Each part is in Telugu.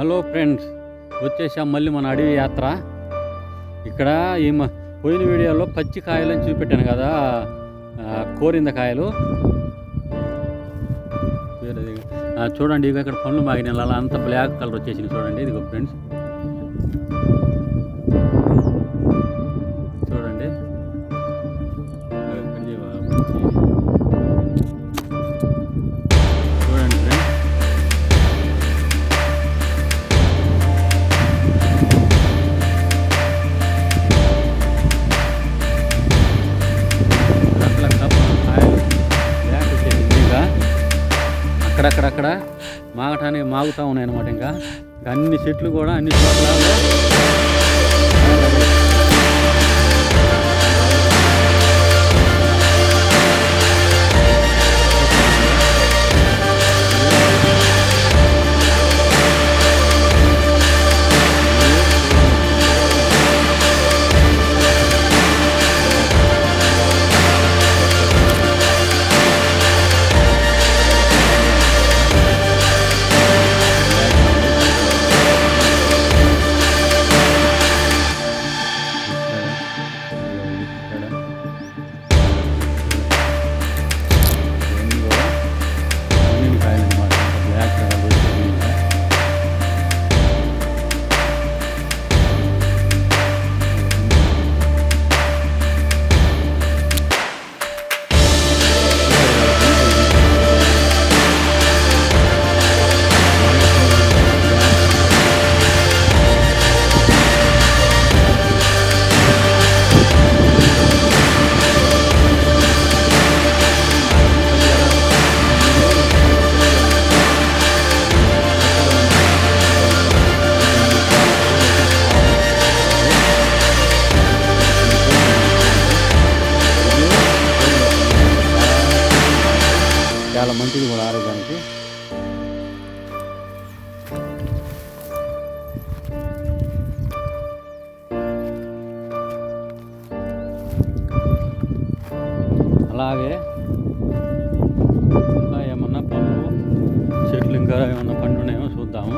హలో ఫ్రెండ్స్ వచ్చేసాం మళ్ళీ మన అడవి యాత్ర. ఇక్కడ ఈ మ- పోయిన వీడియోలో పచ్చి కాయలని చూపెట్టాను కదా. కోరింద కాయలు. చూడండి ఇక ఇక్కడ పండ్లు మాగిన అలా అంత బ్లాక్ కలర్ వచ్చేసింది చూడండి. ఇదిగో ఫ్రెండ్స్. మాగటానికి మాగుతూ ఉన్నాయి అనమాట ఇంకా. ఇంకా అన్ని చెట్లు కూడా అన్ని చోట్ల అవే ఇంకా ఏమన్నా పండ్లు చెట్లు ఇంకా ఏమన్నా పండున్నాయో చూద్దాము.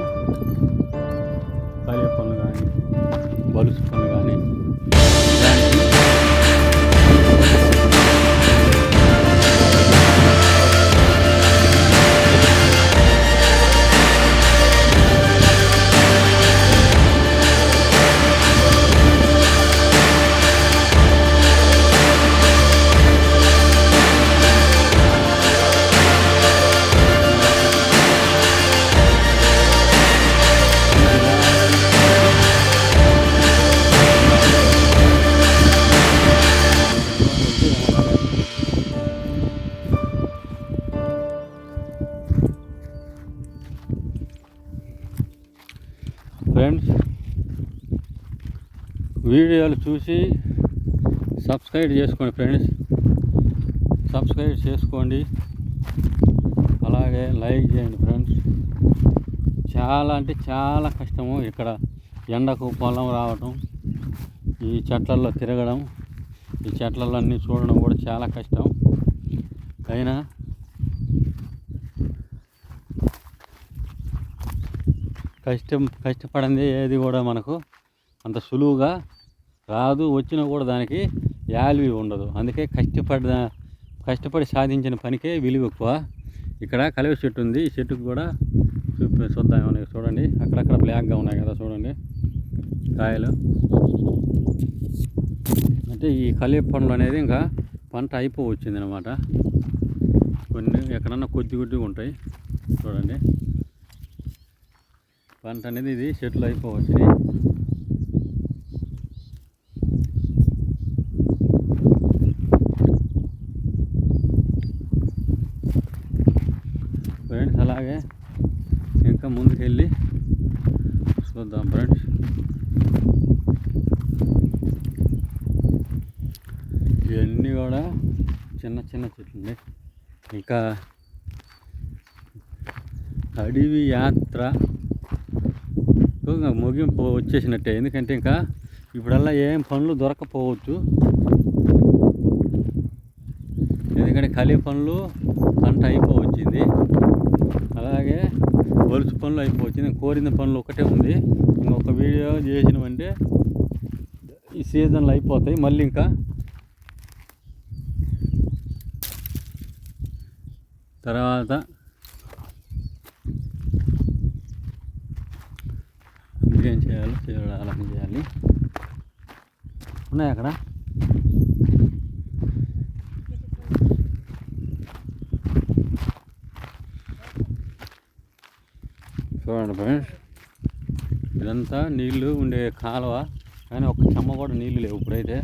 ఫ్రెండ్స్ వీడియోలు చూసి సబ్స్క్రైబ్ చేసుకోండి ఫ్రెండ్స్. సబ్స్క్రైబ్ చేసుకోండి. అలాగే లైక్ చేయండి ఫ్రెండ్స్. చాలా అంటే చాలా కష్టము ఇక్కడ ఎండకు పొలం రావటం ఈ చెట్లలో తిరగడం ఈ చెట్లన్నీ అన్నీ చూడడం కూడా చాలా కష్టం. అయినా కష్టం కష్టపడింది ఏది కూడా మనకు అంత సులువుగా రాదు. వచ్చినా కూడా దానికి వాల్యూ ఉండదు. అందుకే కష్టపడ కష్టపడి సాధించిన పనికే విలువ ఎక్కువ. ఇక్కడ కలివి చెట్టు ఉంది. ఈ చెట్టుకు కూడా చూపి చూద్దాం చూడండి. అక్కడక్కడ బ్లాక్గా ఉన్నాయి కదా చూడండి. కాయలు. అంటే ఈ కలియ పండ్లు అనేది ఇంకా పంట అయిపో వచ్చింది అనమాట కొన్ని ఎక్కడన్నా కొద్ది కొద్దిగా ఉంటాయి. చూడండి. పంట అనేది ఇది చెట్లు అయిపోవచ్చు ఫ్రెండ్స్ అలాగే ఇంకా ముందుకెళ్ళి చూద్దాం ఫ్రెండ్స్. ఇవన్నీ కూడా చిన్న చిన్న చెట్లు ఉన్నాయి ఇంకా అడవి యాత్ర ఇంకా ముగింపు వచ్చేసినట్టే. ఎందుకంటే ఇంకా ఇప్పుడల్లా ఏం పనులు దొరకపోవచ్చు. ఎందుకంటే ఖాళీ పనులు పంట అయిపోవచ్చింది. అలాగే వలుసు పనులు అయిపోవచ్చింది. కోరిన పనులు ఒకటే ఉంది. ఇంకొక వీడియో చేసినామంటే ఈ సీజన్లో అయిపోతాయి. మళ్ళీ ఇంకా తర్వాత ఇంకేం చేయాలి చేయాలని చేయాలి. ఉన్నాయి అక్కడ? చూడండి ఫ్రెండ్స్ ఇదంతా నీళ్ళు ఉండే కాలువ కానీ ఒక్క చెమ్మ కూడా నీళ్ళు లేవు ఇప్పుడైతే.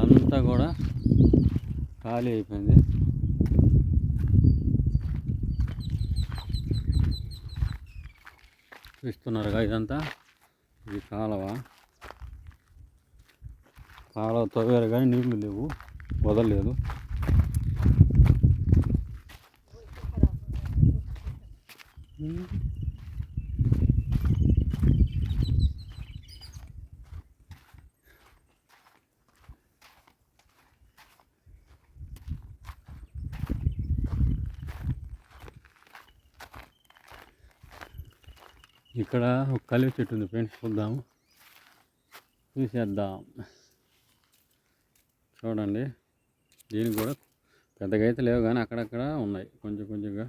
అంతా కూడా ఖాళీ అయిపోయింది. చూస్తున్నారుగా ఇదంతా? ఇది కాలువ కాలువ తవ్వారు కానీ నీళ్ళు లేవు వదలలేదు Mm-hmm. ఇక్కడ ఒక కలివి చెట్టు ఉంది ఫ్రెండ్స్ చూద్దాం చూసేద్దాం. చూడండి. దీనికి కూడా పెద్దగా అయితే లేవు కానీ అక్కడక్కడ ఉన్నాయి కొంచెం కొంచెంగా.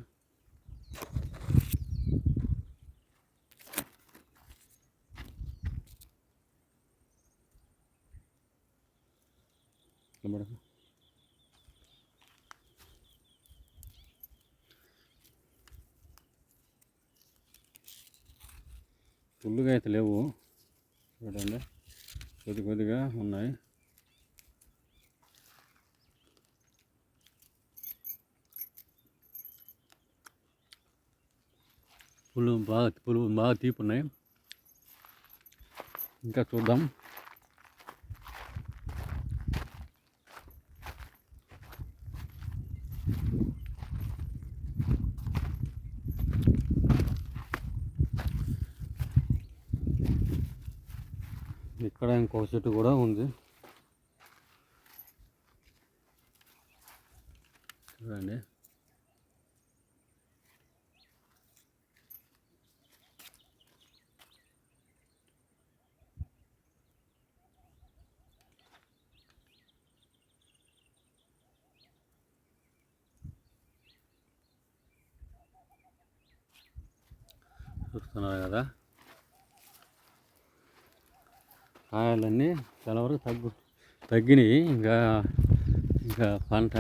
కనబడదు ఫుల్గా అయితే లేవు. చూడండి. కొద్ది కొద్దిగా ఉన్నాయి. పులు బాగా పులు బాగా తీపి ఉన్నాయి ఇంకా చూద్దాం. ఇక్కడ ఇంకొక చెట్టు కూడా ఉంది. చూడండి. చూస్తున్నారు కదా? కాయలన్నీ చాలా వరకు తగ్గు తగ్గినాయి ఇంకా ఇంకా పంట